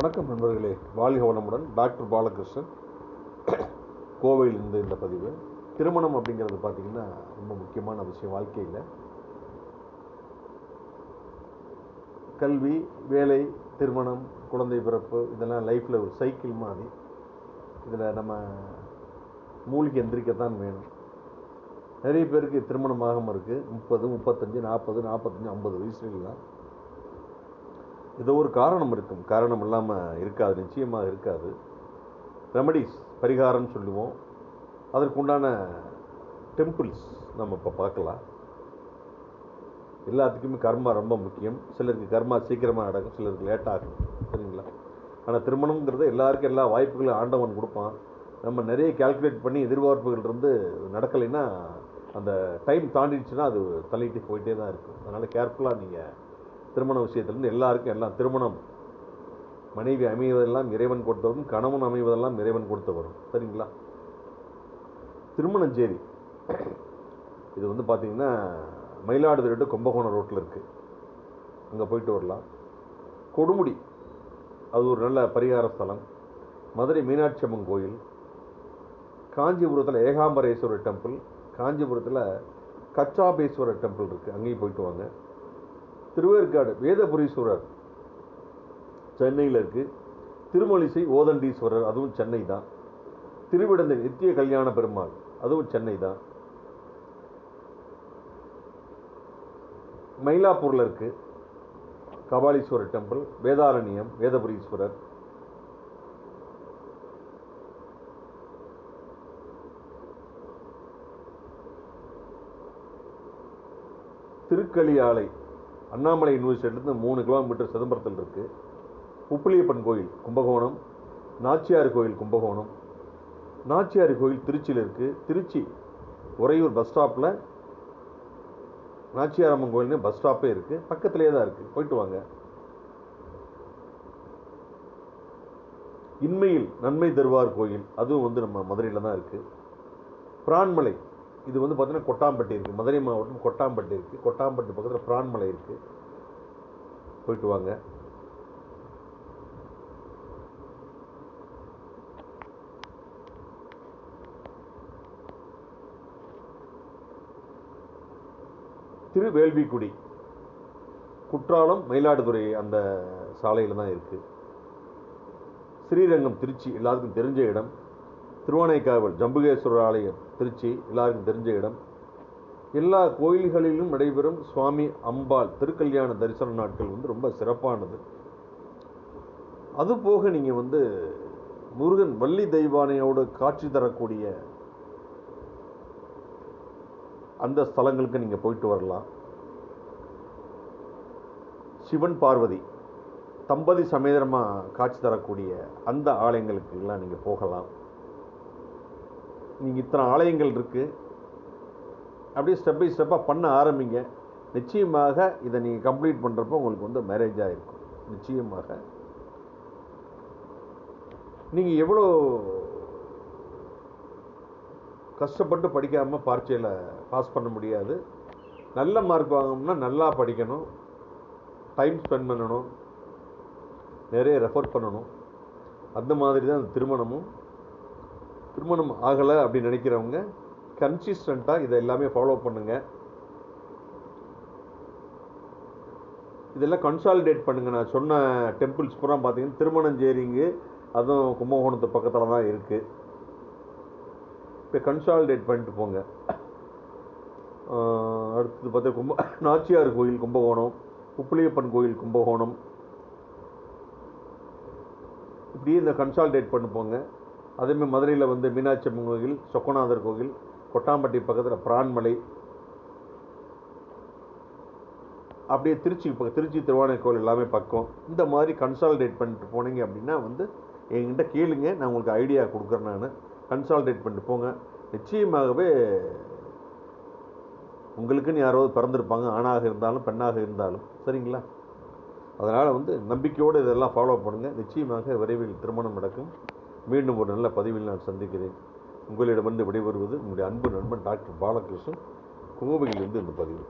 வணக்கம் நண்பர்களே. வாழ்க வளமுடன். டாக்டர் பாலகிருஷ்ணன். கோவையிலிருந்து இந்த பதிவு. திருமணம் அப்படிங்கிறது பார்த்திங்கன்னா ரொம்ப முக்கியமான விஷயம் வாழ்க்கையில். கல்வி வேலை திருமணம் குழந்தை பிறப்பு இதெல்லாம் லைஃப்பில் ஒரு சைக்கிள் மாதிரி. இதில் நம்ம மூலிகை எந்திரிக்கத்தான் வேணும். நிறைய பேருக்கு திருமணம் ஆகாமல் இருக்குது முப்பது முப்பத்தஞ்சு நாற்பது நாற்பத்தஞ்சு ஐம்பது வயசுலாம் ஏதோ ஒரு காரணம் இருக்கும். காரணம் இல்லாமல் இருக்காது நிச்சயமாக இருக்காது. ரெமடிஸ் பரிகாரம்னு சொல்லுவோம். அதற்குண்டான டெம்பிள்ஸ் நம்ம இப்போ பார்க்கலாம். எல்லாத்துக்குமே கர்மா ரொம்ப முக்கியம். சிலருக்கு கர்மா சீக்கிரமாக நடக்கும் சிலருக்கு லேட்டாகும் சரிங்களா? ஆனால் திருமணங்கிறது எல்லாருக்கும் எல்லா வாய்ப்புகளும் ஆண்டவன் கொடுப்பான். நம்ம நிறைய கால்குலேட் பண்ணி எதிர்பார்ப்புகள் இருந்து நடக்கலைன்னா அந்த டைம் தாண்டிடுச்சுன்னா அது தள்ளிட்டு போயிட்டே தான் இருக்கும். அதனால் கேர்ஃபுல்லாக நீங்கள் திருமண விஷயத்துலேருந்து எல்லாருக்கும் எல்லாம் திருமணம். மனைவி அமைவதெல்லாம் இறைவன் கொடுத்தவரும் கணவன் அமைவதெல்லாம் இறைவன் கொடுத்தவரும் சரிங்களா? திருமணஞ்சேரி இது வந்து பார்த்திங்கன்னா மயிலாடுதுறை to கும்பகோணம் ரோட்டில் இருக்குது அங்கே போயிட்டு வரலாம். கொடுமுடி. அது ஒரு நல்ல பரிகார ஸ்தலம். மதுரை மீனாட்சி அம்மன் கோயில். காஞ்சிபுரத்தில் ஏகாம்பரேஸ்வரர் டெம்பிள். காஞ்சிபுரத்தில் கச்சாபேஸ்வரர் டெம்பிள் இருக்குது அங்கேயும் போயிட்டு வாங்க. திருவேற்காடு வேதபுரீஸ்வரர். சென்னையில் இருக்குது திருமலிசை ஓதண்டீஸ்வரர் அதுவும் சென்னை தான். திருவிடந்தை நித்திய கல்யாண பெருமாள் அதுவும் சென்னை தான். மயிலாப்பூரில் இருக்கு. கபாலீஸ்வரர் டெம்பிள் வேதாரண்யம் வேதபுரீஸ்வரர். திருக்களியாலை அண்ணாமலை யூனிவர்சிட்டிலேருந்து மூணு கிலோமீட்டர் சிதம்பரத்தில் இருக்குது உப்பிலியப்பன் கோயில் கும்பகோணம். நாச்சியார் கோயில் கும்பகோணம். நாச்சியார் கோயில் திருச்சியில் இருக்குது திருச்சி உறையூர் பஸ் ஸ்டாப்பில் நாச்சியார் அம்மன் கோயில்னு பஸ் ஸ்டாப்பே இருக்குது பக்கத்துலேயே தான் இருக்குது போயிட்டு வாங்க. இன்மையில் நன்மை தருவார் கோயில். அதுவும் வந்து நம்ம மதுரையில் தான் இருக்குது பிரான்மலை இது வந்து பார்த்திங்கன்னா கொட்டாம்பட்டி இருக்குது மதுரை மாவட்டம் கொட்டாம்பட்டி இருக்குது கொட்டாம்பட்டி பக்கத்தில் பிரான்மலை இருக்குது போயிட்டு வாங்க. திருவேள்விக்குடி. குற்றாலம் மயிலாடுதுறை அந்த சாலையில் தான் இருக்குது ஸ்ரீரங்கம் திருச்சி எல்லாருக்கும் தெரிஞ்ச இடம். திருவானைக்காவல் ஜம்புகேஸ்வரர் ஆலயம் திருச்சி எல்லாருக்கும் தெரிஞ்ச இடம். எல்லா கோயில்களிலும் நடைபெறும் சுவாமி அம்பாள் திருக்கல்யாண தரிசன நாட்கள் வந்து ரொம்ப சிறப்பானது. அது போக நீங்கள் வந்து முருகன் வள்ளி தெய்வானையோடு காட்சி தரக்கூடிய அந்த ஸ்தலங்களுக்கு நீங்கள் போயிட்டு வரலாம். சிவன் பார்வதி தம்பதி சமேதரமாக காட்சி தரக்கூடிய அந்த ஆலயங்களுக்கு எல்லாம் நீங்கள் போகலாம். நீங்கள் இத்தனை ஆலயங்கள் இருக்குது அப்படியே ஸ்டெப் பை ஸ்டெப்பாக பண்ண ஆரம்பிங்க. நிச்சயமாக இதை நீங்கள் கம்ப்ளீட் பண்ணுறப்போ உங்களுக்கு வந்து மேரேஜ் ஆகிருக்கும் நிச்சயமாக. நீங்கள் எவ்வளோ கஷ்டப்பட்டு படிக்காமல் பார்ச்சையில் பாஸ் பண்ண முடியாது. நல்ல மார்க் வாங்கணும்னா நல்லா படிக்கணும். டைம் ஸ்பெண்ட் பண்ணணும். நிறைய ரெஃபர் பண்ணணும். அந்த மாதிரி தான் அந்த திருமணமும். திருமணம் ஆகலை அப்படின்னு நினைக்கிறவங்க கன்சிஸ்டண்ட்டாக இதை எல்லாமே ஃபாலோ பண்ணுங்கள் இதெல்லாம் கன்சாலிடேட் பண்ணுங்கள் நான் சொன்ன டெம்பிள்ஸ் பூரா பார்த்தீங்கன்னா திருமணஞ்சேரிங்கு அதுவும் கும்பகோணத்து பக்கத்தில் தான் இருக்குது இப்போ கன்சாலிடேட் பண்ணிட்டு போங்க. அடுத்தது பார்த்தா கும்ப நாச்சியார் கோயில் கும்பகோணம் உப்பிலியப்பன் கோயில் கும்பகோணம். இப்படியே இந்த கன்சால்டேட் பண்ணி போங்க. அதேமாதிரி மதுரையில் வந்து மீனாட்சி அம்மன் கோயில் சொக்கநாதர் கோயில் கொட்டாம்பட்டி பக்கத்தில் பிரான்மலை. அப்படியே திருச்சி பக்கம் திருச்சி திருவானை கோயில் எல்லாமே பக்கம். இந்த மாதிரி கன்சால்டேட் பண்ணிட்டு போனீங்க அப்படின்னா வந்து என்கிட்ட கேளுங்க நான் உங்களுக்கு ஐடியா கொடுக்குறேன் நான். கன்சால்டேட் பண்ணிட்டு போங்க. நிச்சயமாகவே உங்களுக்குன்னு யாராவது பிறந்திருப்பாங்க ஆணாக இருந்தாலும் பெண்ணாக இருந்தாலும். சரிங்களா? அதனால் வந்து நம்பிக்கையோடு இதெல்லாம் ஃபாலோ பண்ணுங்கள் நிச்சயமாக விரைவில் திருமணம் நடக்கும். மீண்டும் ஒரு நல்ல பதிவில் நான் சந்திக்கிறேன். உங்களிடமிருந்து விடைபெறுவது உங்களுடைய அன்பு நண்பன் டாக்டர் பாலகிருஷ்ணன். கோவையிலிருந்து இந்த பதிவு.